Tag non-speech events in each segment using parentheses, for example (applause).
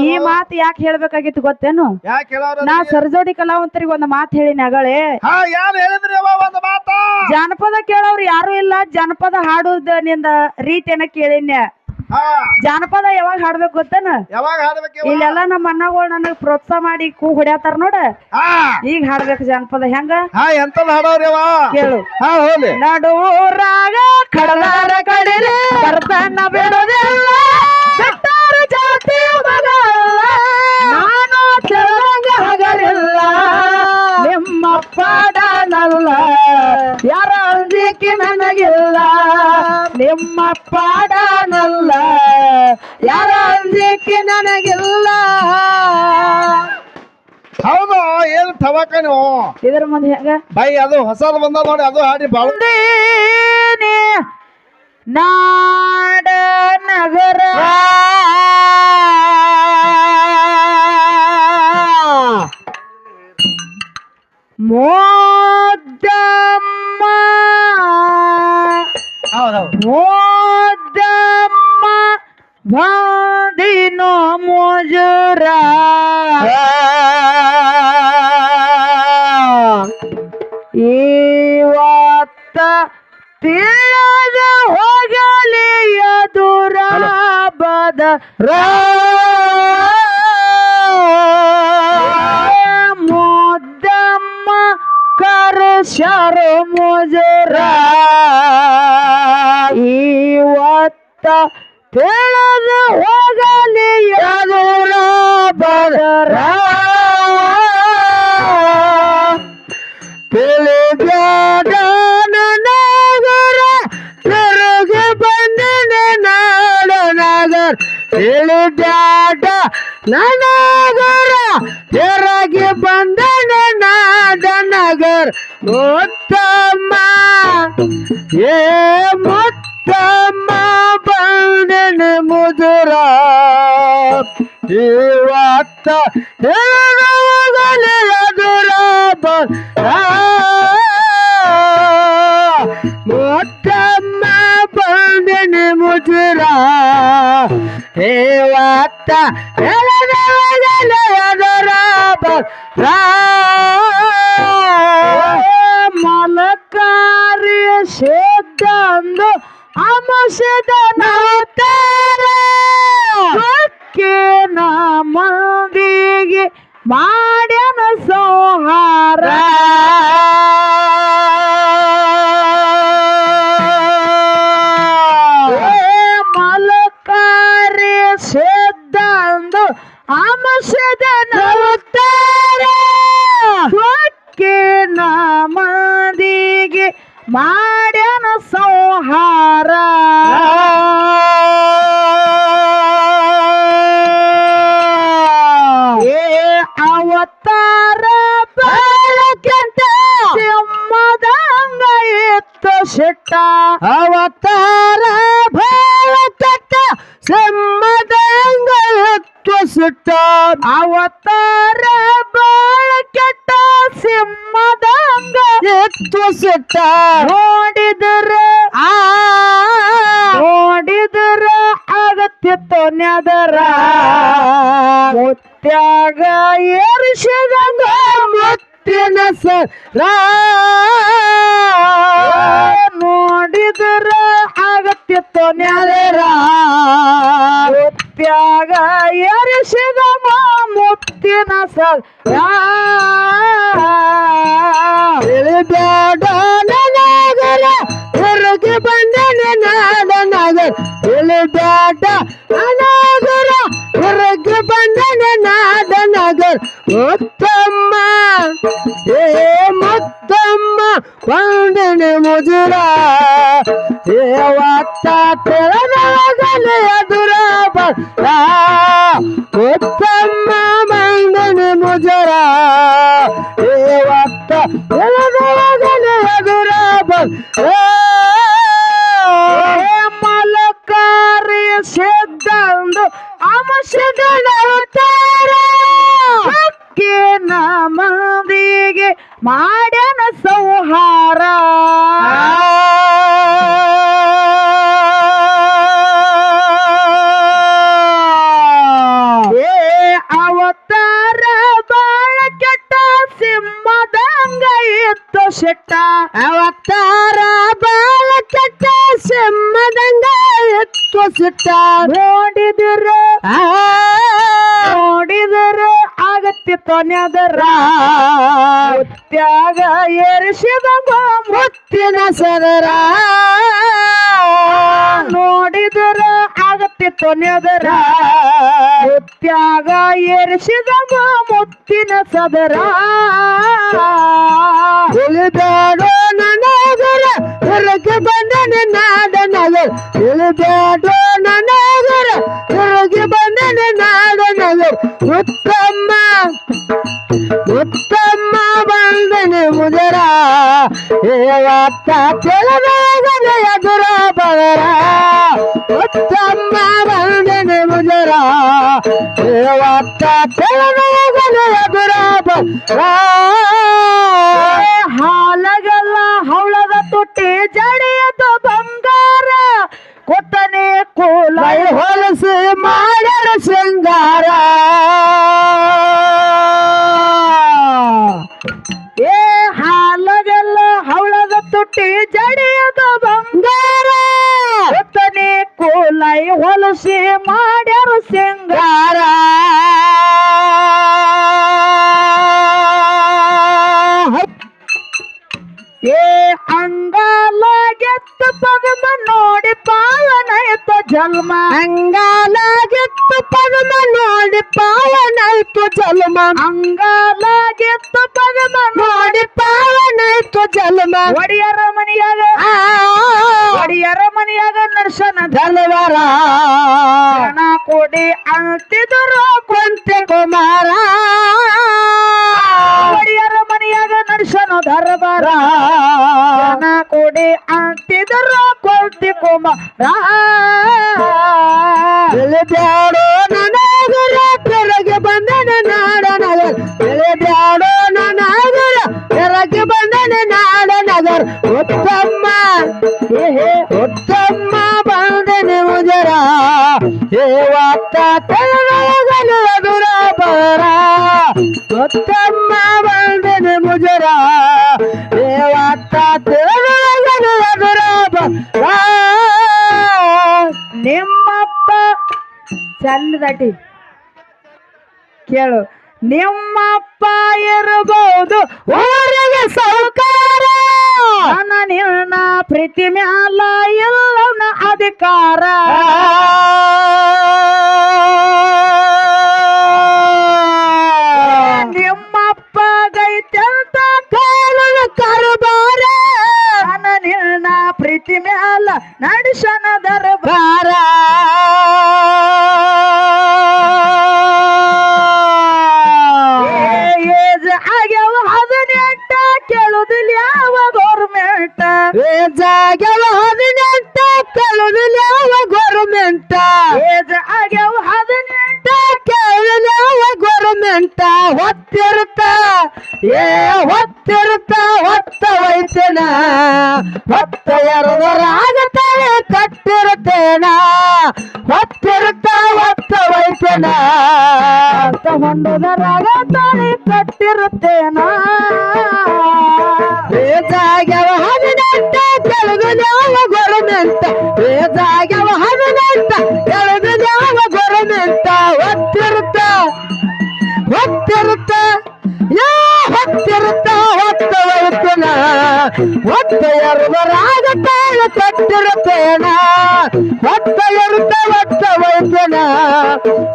ಈ ಮಾತು ಯಾಕೆ ಹೇಳ್ಬೇಕಾಗಿತ್ತು ಗೊತ್ತೇನು? ಯಾಕೆ ಹೇಳೋರ ನಾ ಸರ್ಜೋಡಿ ಕಲಾವಂತರಿಗೆ ಒಂದು ಮಾತು ಹೇಳಿನ ಅಗಳೇ. ಹಾ ಯಾರು ಹೇಳಿದ್ರಿ ಅವ್ವ ಒಂದು ಮಾತ? ಜಾನಪದ ಕೇಳೋರು ಯಾರು ಇಲ್ಲ ಜಾನಪದ ಹಾಡುದ ನಿಂದ ರೀತಿಯನ್ನ ಕೇಳಿನ್ಯ. ಹಾ. ಜಾನಪದ ಯಾವಾಗ ಹಾಡ್ಬೇಕು ಗೊತ್ತೇನ? ಯಾವಾಗ ಹಾಡ್ಬೇಕು ಇವ? ಇಲ್ಲೆಲ್ಲ ನಮ್ಮ ಅಣ್ಣಗಳು ನನಗೆ ಪ್ರೋತ್ಸಾಹ ಮಾಡಿ ಕೂ ಹೊಡ್ಯಾತಾರ ನೋಡ. ಹಾ. ಈಗ ಹಾಡ್ಬೇಕು ಜಾನಪದ ಹೆಂಗ? ಹಾ ಎಂತದ್ ಹಾಡೋರಿ ಕೇಳು. ಹಾ ಹೋಲಿ ನಡುವೂರಾಗ ಕಡಲಾರ ಕಡಲೆ ಬರ್ತಾನ ಬಿಡೋದಿಲ್ಲ. ಬೆಟ್ಟಾರ ಜಾತಿ ತವಕ ನೀವು ಇದ್ರ ಮುಂದೆ ಹೆಂಗ? ಬೈ ಅದು ಹೊಸದು ಬಂದ ನೋಡಿ ಅದು ಹಾಡಿ ಬಾಳ. ನಾಡ ನಗರ. ಮೋದಮ್ಮ ಬದರ ಮುದ್ದಮ್ಮ ಕರುಷರ ತಿಳಿದಾದ ನನಗರ ತಿರುಗಿ ಬಂದನೆ ನಾಡ ನಗರ. ಉತ್ತಮ ಏ ಮುತ್ತಮ್ಮ, ಬಂದನ ಮುದುರ. ಇವತ್ತ ಹೇಳುವುದರ ಮುತ್ತಮ್ಮ, ಬಂದನ ಮುಜುರ ಇವತ್ತ ಹೇಳುವಾಗಲೇ ಮಲಕಾರ್ಯ ಮಲಕಾರಿ ಸಿದ್ಧಂದು ಅಮಸದ ನಾತಾರ ನ ಮಂದಿಗೆ ಮಾಡ್ಯನ ಸಂಹಾರ. ಸಿದ್ಧಂದು ಅಮಸದ ಸಿಟ್ಟ ಅವತಾರ ಬಾಳಕ್ಕಿಂತ ಸಿಂಹದಂಗ ಎತ್ತು ಸಿಟ್ಟ ನೋಡಿದ್ರ ಆ ನೋಡಿದ್ರ ಆಗತ್ತಿತ್ತು ನೆದರ. ಮುತ್ಯಾಗ ಏರಿಸಿದಂಗ ಮುತ್ತಿನ ಸರ ಏರಿಸಿದಂಗ ಮುತ್ತಿನ ಸರ. ತಿಳಿಬೇಡ ನನಗರ ಹೊರಗೆ ಬಂದನೆ ನಾಡ ನಗರ ಅನಾಗರ ನನಗರ ಹೊರಗೆ ಬಂದನೆ ನಾಡ ನಗರ ಮುತ್ತಮ್ಮ, ಏ, ಮುತ್ತಮ್ಮ ಬಂದನೆ ಮುಜುರ. ದೇವತ್ತ ತೆಳಗಲೆ ಎದುರ ಬರ ಮುತ್ತಮ್ಮ ಬಂದನೆ ಮುಜರ. ತೆಳಗಲೆ ಎದುರ ಬರ ಶಿಟ್ಟ ಅವತಾರ ನೆದರ ತ್ಯಾಗ ಏರಿಸಿದ ಮುತ್ತಿನ ಸದರ. ಉಳಿದಾಡೋ ನನಗರ ಹೊರಗೆ ಬಂದನೆ ನಾಡ ನಗರ. ಇಳಿಬೇಡೋ ನನಗರ ನಗರ ಉತ್ತಮ್ಮ ಉತ್ತಮ್ಮ ಬಂದನೆ ಮುದರ ಏವತ್ತ ತೆಳದಾಗನ ಎದುರ ಬದರ. ಉತ್ತಮ್ಮ ಬಂದನೆ ಮುದರ ಏವತ್ತ ತೆಳದಾಗನ ಎದುರ ಮಾಡ್ಯಾರು ಸಿಂಗಾರ ಏ ಅಂಗಾಲ ಗೆತ್ತ ಪದಮ ನೋಡಿ ಪಾವನಯತ ಜನ್ಮ. ಅಂಗಾಲಾಗಿತ್ತು ಪಗಮ ನೋಡಿ ಪಾವನಾಯ್ತು ಜನ್ಮ. ಅಂಗಾಲ ಗೆತ್ತು ಪದಮ ನೋಡಿ ಪಾವನಾಯ್ತು ಜನ್ಮ. ಒಡಿಯರ ಮನೆಯಾಗ ಒಡಿಯರ ಮನೆಯಾಗ ನರ್ಸನ ಧನ್ವರ ಕೊಡಿ ಅಂತಿದ್ರು ಕೊಂತೆ ಕುಮಾರ. ಒಡಿಯರ ಮನೆಯಾಗ ನರ್ಸನ ದರ್ಬಾರ. ಧನ ಕೊಡಿ ಅಂತಿದ್ರು ಕೊಲ್ತಿ ಕುಮಾರ. ಏವತ್ತ ತೆಳಗಲು ಎದುರ ಬರ. ಗೊತ್ತಮ್ಮ ಬಂದಿನ ಮುಜರ. ಏವತ್ತ ತೆಳಗಲು ಎದುರ ಬರ. ನಿಮ್ಮಪ್ಪ ಚಂದದಟಿ ಕೇಳು. ನಿಮ್ಮಪ್ಪ ಇರಬಹುದು ಊರಿಗೆ ಸೌಕಾರ. ನನ್ನ ನಿನ್ನ ಪ್ರೀತಿ ಮ್ಯಾಲ ಎಲ್ಲ ಅಧಿಕಾರ. এ যে আগেও ಎರಡರಾಗ ತಾಳ ಹೊತ್ತ ವೈತನ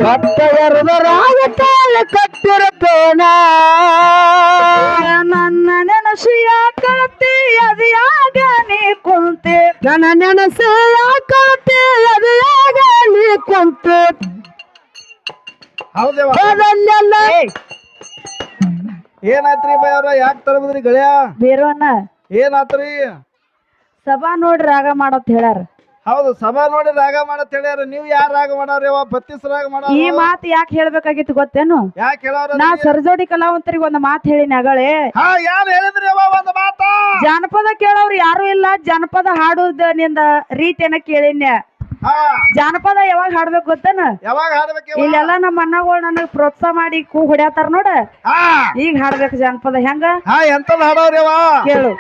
ಹೊತ್ತ ಎರಡರಾಗ ತಾಳ ಕಟ್ಟಿರುತ್ತೇನ? ನನ್ನ ನೆನಸಿಯ ಕಳತಿ ಅದಿಯಾಗ ನೀ ಕುಂತೆ? ನನ್ನ ನೆನಸಿಯ ಕಳತಿ ಅದಿಯಾಗ ನೀ ಕುಂತೆ? ಹೌದೇವ ಏ ಏನಾಯ್ತ್ರಿ ಬೈ ಅವ್ರ ಯಾಕೆ ತರಬದ್ರಿ ಗೆಳೆಯ? ಬೇರೋನ ಏನಾತ್ರಿ? ಸಭಾ ನೋಡಿ ರಾಗ ಮಾಡತ್ ಹೇಳ್ಯಾರ. ಹೌದು ಸಭಾ ನೋಡಿ ರಾಗ ಮಾಡತ್ ಹೇಳ್ಯಾರ. ನೀವ್ ಯಾರ ರಾಗ ಮಾಡಾವ್ರಿ ಅವ ಬತ್ತೀಸ್ ರಾಗ ಈ ಮಾತ್ ಯಾಕೆ ಹೇಳ್ಬೇಕಾಗಿತ್ತು ಗೊತ್ತೇನು? ಯಾಕೆ ಹೇಳಾರ ನಾ ಸರ್ಜೋಡಿ ಕಲಾವಂತರಿಗೆ ಒಂದು ಮಾತು ಹೇಳಿ ಅಗಳೇ. ಹಾ ಯಾರು ಹೇಳಿದ್ರಿ ಅವ ಒಂದು ಮಾತ? ಜಾನಪದ ಕೇಳೋರು ಯಾರು ಇಲ್ಲ. ಜನಪದ ಹಾಡುದ ನಿಂದ ರೀತಿಯನ್ನ ಕೇಳಿನ್ಯ. ಜಾನಪದ ಯಾವಾಗ ಹಾಡ್ಬೇಕು ಗೊತ್ತೇನ? ಯಾವಾಗ ಹಾಡ್ಬೇಕು ಇಲ್ಲೆಲ್ಲ ನಮ್ಮ ಅಣ್ಣಗಳು ನನಗ್ ಪ್ರೋತ್ಸಾಹ ಮಾಡಿ ಕೂ ಹೊಡ್ಯಾತಾರ ನೋಡ. ಈಗ ಹಾಡ್ಬೇಕು ಜಾನಪದ ಹೆಂಗ? ಎಂತದ್ ಹಾಡೋರ್ಯವ ಕೇಳು.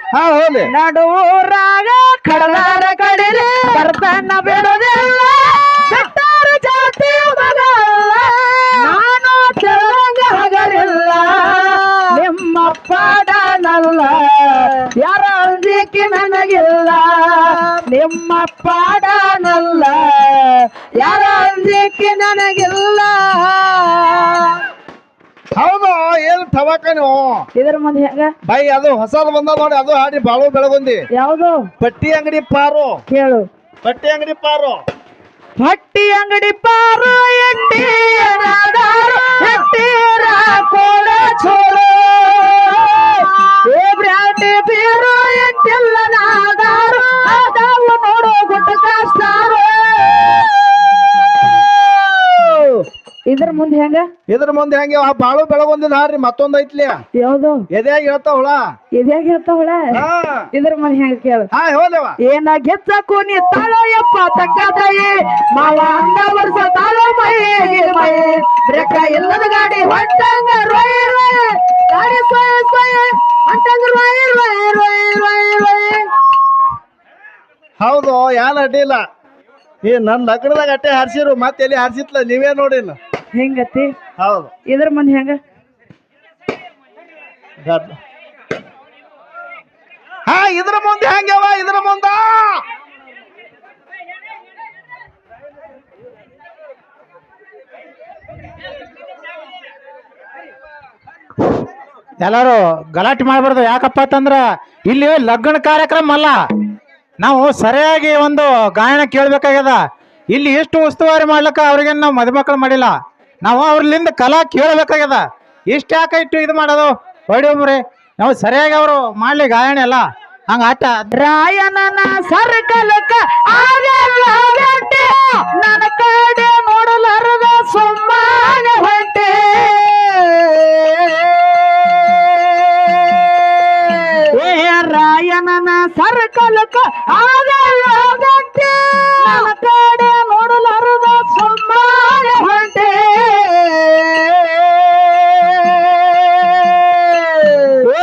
ನಡುವೂರಾಗ ಕಡಲಾರ ಕಡಿಲೆ ಬರ್ತಾನ ಬಿಡೋದಿಲ್ಲ. ಕೆಟ್ಟಾರ ಜಾತಿ ನಾನು ಚೆಲ್ಲಂಗ ಹಗರಿಲ್ಲ ನಿಮ್ಮ ಪಾಡನಲ್ಲ ಯಾರ ಅಂಜಿಕೆ ನನಗಿಲ್ಲ. ನಿಮ್ಮ ಪಾಡನಲ್ಲ. ಯಾರ ಅಂಜಿಕೆ ನನಗಿಲ್ಲ. ಹೌದು ಏನ್ ತವಾಕನು? ನೀವು ಇದ್ರ ಮುಂದೆ ಹೆಂಗ? ಬೈ ಅದು ಹೊಸದು ಬಂದ ನೋಡಿ ಅದು ಹಾಡಿ ಬಾಳು ಬೆಳಗೊಂದಿ. ಯಾವುದು? ಪಟ್ಟಿ ಅಂಗಡಿ ಪಾರು. ಕೇಳು. ಪಟ್ಟಿ ಅಂಗಡಿ ಪಾರು. ಪಟ್ಟಿ ಅಂಗಡಿ ಪಾರು ಎಟ್ಟಿ ಎಟ್ಟೀರ ಕೋಡ ಚೋಳು. (laughs) ಇದ್ರ ಮುಂದೆ ಹೆಂಗ? ಇದ್ರ ಮುಂದೆ ಹೆಂಗೆ ಆ ಬಾಳು ಬೆಳಗೊಂದಿನ ಹಾಡ್ರಿ ಮತ್ತೊಂದ್ ಐತ್ಲಿ. ಯಾವುದು? ಎದ್ಯಾಗ ಹೇಳ್ತಾ ಹುಳ? ಎದ್ಯಾಗ ಹೇಳ್ತಾ ಹಾ. ಇದ್ರ ಮುಂದೆ ಹೆಂಗ ಕೇಳ. ಹಾ ಹೋದವ ಏನ ಗೆಚ್ಚ ಕೂನಿ ತಾಳಯ್ಯಪ್ಪ ತಕ್ಕ ತಾಯಿ ಮಾವ ಅಂದ ವರ್ಷ ತಾಳೋ ಮೈ ಮೈ ಬ್ರೇಕ ಎಲ್ಲದ ಗಾಡಿ ಹೊಟ್ಟಂಗ ರೋಯ್ ರೋಯ್. ಗಾಡಿ ಸೊಯ್ ಸೊಯ್. ಹೊಂಟಂಗ ರೋಯ್ ರೋಯ್ ರೋಯ್ ರೋಯ್ ರೋಯ್. ಹೌದು ಯಾನ್ ಅಡ್ಡಿಲ್ಲ ಈ ನನ್ ಲಗ್ನದಾಗ ಅಟ್ಟೆ ಹಾರ್ಸಿರು ಮತ್ತೆ ಎಲ್ಲಿ ಹಾರ್ಸಿತ್ಲ ನೀವೇ ನೋಡಿಲ್ಲ. ಹೆಂಗತಿ? ಹೌದು. ಇದ್ರ ಮುಂದೆ ಹೆಂಗ. ಹಾ ಇದ್ರ ಮುಂದೆ ಹೆಂಗವ ಇದ್ರ ಮುಂದ? ಎಲ್ಲರೂ ಗಲಾಟೆ ಮಾಡಬಾರ್ದು. ಯಾಕಪ್ಪ ಅಂತಂದ್ರೆ ಇಲ್ಲಿ ಲಗ್ನ ಕಾರ್ಯಕ್ರಮ ಅಲ್ಲ. ನಾವು ಸರಿಯಾಗಿ ಒಂದು ಗಾಯನ ಕೇಳಬೇಕಾಗ್ಯದ. ಇಲ್ಲಿ ಎಷ್ಟು ಉಸ್ತುವಾರಿ ಮಾಡ್ಲಿಕ್ಕೆ ಅವ್ರಿಗೆ ನಾವು ಮದುಮಕ್ಕಳು ಮಾಡಿಲ್ಲ. ನಾವು ಅವ್ರಲಿಂದ ಕಲಾ ಕೇಳಬೇಕಾಗ್ಯದ. ಇಷ್ಟ ಯಾಕೆ ಇಟ್ಟು ಇದು ಮಾಡೋದು? ಹೊಡಿಯೊಬ್ರಿ ನಾವು ಸರಿಯಾಗಿ ಅವರು ಮಾಡ್ಲಿ ಗಾಯನ ಎಲ್ಲ. ಹಂಗ ಆಟ ರಾಯನನ ಸರ್ಕಲಕ ನೋಡಲಾರದ ಸುಮ್ಮನೆ ಸರ್ಕಲಕ ಆಗಲ್ಲ ಗಂಟೆ ನನ್ನ ಕಡೆ ನೋಡಲಾರದ ಸುಮ್ಮನೆ ಹೊಂಟೆ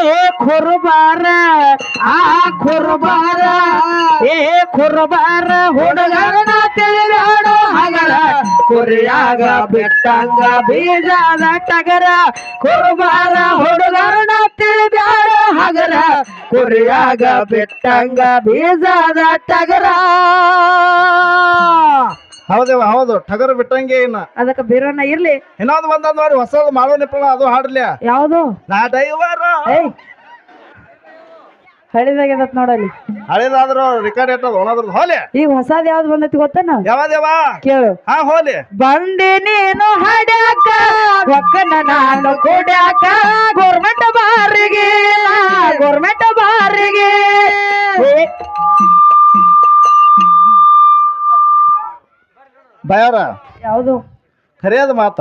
ಏ ಕುರುಬಾರ ಆ ಕುರುಬಾರ ಏ ಕುರುಬಾರ ಹುಡುಗರನ ತಿಳಿದಾಡೋ ಹಗರ ಕುರಿಯಾಗ ಬಿಟ್ಟಂಗ ಬೀಜದ ಟಗರ. ಕುರುಬಾರ ಹುಡುಗರನ ತಿಳಿದಾಡೋ ಹಗರ ಕುರಿಯಾಗ ಬಿಟ್ಟಂಗ ಬೀಜದ ಟಗರ. ಹೌದೇವ ಹೌದು ಟಗರ್ ಬಿಟ್ಟಂಗೆ ಇನ್ನ. ಅದಕ್ಕೆ ಬೀರಣ್ಣ ಇರ್ಲಿ. ಇನ್ನೊಂದು ಬಂದ ನೋಡಿ ಹೊಸದು ಮಾಡೋ ನಿಪ್ಪಳ ಅದು ಹಾಡ್ಲಿ. ಯಾವುದು? ನಾ ಡೈವರ್. ಏಯ್ ಹಳಿದಾಗ್ಯದತ್ ನೋಡಲ್ಲಿ. ಹಳೇದಾದ್ರು ರೆಕಾರ್ಡ್ ಇಟ್ಟದ ಒಣದ್ರದ್ದು ಹೋಲಿ. ಈಗ ಹೊಸದ್ ಯಾವ್ದು ಬಂದೈತಿ ಗೊತ್ತೇನ? ಯಾವ್ದೇವ ಕೇಳು. ಹಾ ಹೋಲಿ. ಬಂದೆ ನೀನು ಹಡ್ಯಾಕ ಒಕ್ಕನ ನಾನು ಕೊಡ್ಯಾಕ ಗೋರ್ಮೆಂಟ್ ಬಾರಿಗೆ ಗೋರ್ಮೆಂಟ್ ಬಾರಿಗೆ. ಬಯಾರ ಯಾವುದು? ಖರೆಯದ ಮಾತ.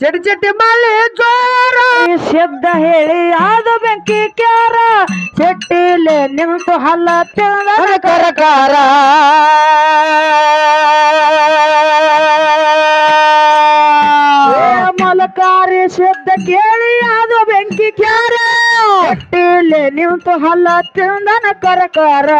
ಚಟಿ ಚಟಿ ಮಳೆ ಜೋರ ಈ ಶಬ್ದ ಹೇಳಿ ಯಾವ್ದು ಬೆಂಕಿ ಕ್ಯಾರ ಚಟ್ಟಿಲೆ ನಿಂತು ಹಲ್ಲ ತಿಂದ ಕರಕಾರ ಮಲಕಾರಿ ಶಬ್ದ ಕೇಳಿ ಅದು ಬೆಂಕಿ ಕ್ಯಾರ ಚಟ್ಟಿಲೆ ನಿಂತು ಹಲ್ಲ ತಿಂದನ ಕರಕಾರ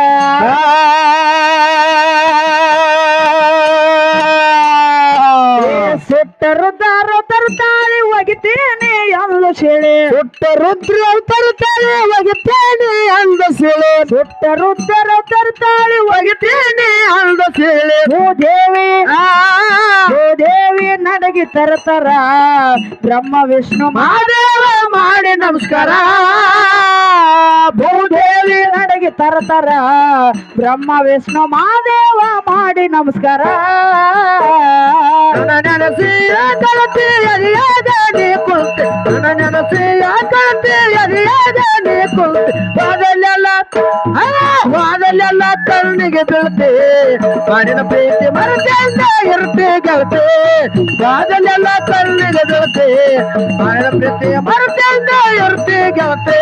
ಸುಟ್ಟರು ದಾರ ತರುತ್ತಾಳೆ ಒಗಿತೇನೆ ಅಂದ ಶಿಳೆ ಸುಟ್ಟ ರುದ್ರ ತರುತ್ತಾಳೆ ಒಗಿತೇನೆ ಅಂದ ಶಿಳೆ ಸುಟ್ಟ ರುದ್ರ ತರುತ್ತಾಳೆ ಒಗಿತೇನೆ ಅಂದ ದೇವಿ ಭೂದೇವಿ ಭೂದೇವಿ ನಡಗಿ ತರತರ. ಬ್ರಹ್ಮ ವಿಷ್ಣು ಮಹಾದೇವ ಮಾಡಿ ನಮಸ್ಕಾರ. ಭೂದೇವಿ ನಡಗಿ ತರತರ. ಬ್ರಹ್ಮ ವಿಷ್ಣು ಮಹಾದೇವ ಮಾಡಿ ನಮಸ್ಕಾರ. ನನ್ನ ನೆನಸಿ ಕಳತಿ ಅರಿಯಾದ ನೀ ಕುಂತೆ. ನನ್ನ ನೆನಸಿ ಕಳತಿ ಅರಿಯಾದ ನೀ ಕುಂತೆ. ವಾದಲ್ಲೆಲ್ಲ ಕಣ್ಣಿಗೆ ಬೀಳ್ತೆ. ಮಾಡಿನ ಪ್ರೀತಿ ಮರದಿಂದ ಇರ್ತೆ ಗೆಳತೆ. ವಾದಲ್ಲೆಲ್ಲ ಕಣ್ಣಿಗೆ ಬೀಳ್ತೆ. ಮಾಡಿನ ಪ್ರೀತಿ ಮರದಿಂದ ಇರ್ತೆ ಗೆಳತೆ.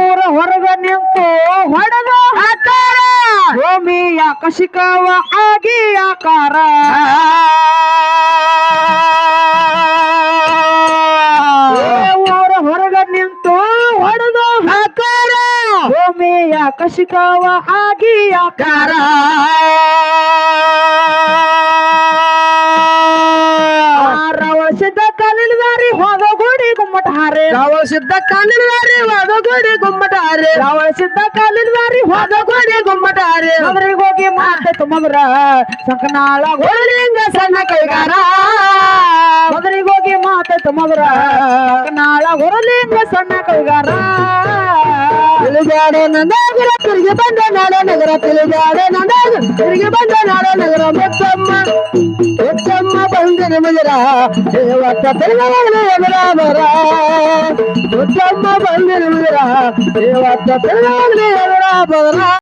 ಊರ ಹೊರಗ ನಿಂತು ಹೊಡೆದು ಹಾಕಾರ ಕಶಿಕವ ಆಗಿ ಆಕಾರ. ಊರ ಹೊರಗ ನಿಂತು ಹೊಡೆದು ಹಾಕಾರ. ಭೂಮಿಯ ಕಶಿಕವ ಆಗಿ ಆಕಾರ. ಹಾರೆ. ರಾವಣ ಸಿದ್ಧ ಕಾಲಿಲ್ದಾರಿ ವಾದ ಗೋಡೆ ಗುಮ್ಮಟಾರೆ ರವಳ ಸಿದ್ಧ ಕಾಲಿಲ್ದಾರಿ ಹೋದ ಗೋಡೆ ಗುಮ್ಮಟ ಹಾರೆ. ಮದ್ರಿಗೆ ಹೋಗಿ ಮಾತೆ ತುಮದ್ರ ಸಕನಾಳ ಗೋಳಿಂಗ ಸಣ್ಣ ಕೈಗಾರ. ಮದ್ರಿಗೆ ಹೋಗಿ ಮಾತೆ ತುಮದ್ರ ಸಕನಾಳ ಗೋಳಿಂಗ ಸಣ್ಣ ಕೈಗಾರ. ತಿಳಿದಾಡೆ ನಂದಾಗರ ತಿರುಗಿ ಬಂದ ನಾಡ ನಗರ ತಿಳಿದಾಡೆ ನಂದಾಗರ ತಿರುಗಿ ಬಂದ ನಾಡ ನಗರ ಮುತ್ತಮ್ಮ ಮುತ್ತಮ್ಮ ಬಂದಿರ ಮಗರ ದೇವತ್ತ ತಿರುಗವಾಗಲೇ ಎದುರ ಬರ ಮುತ್ತಮ್ಮ ಬಂದಿರ ಮಗರ ದೇವತ್ತ ತಿರುಗವಾಗಲೇ ಎದುರ ಬರ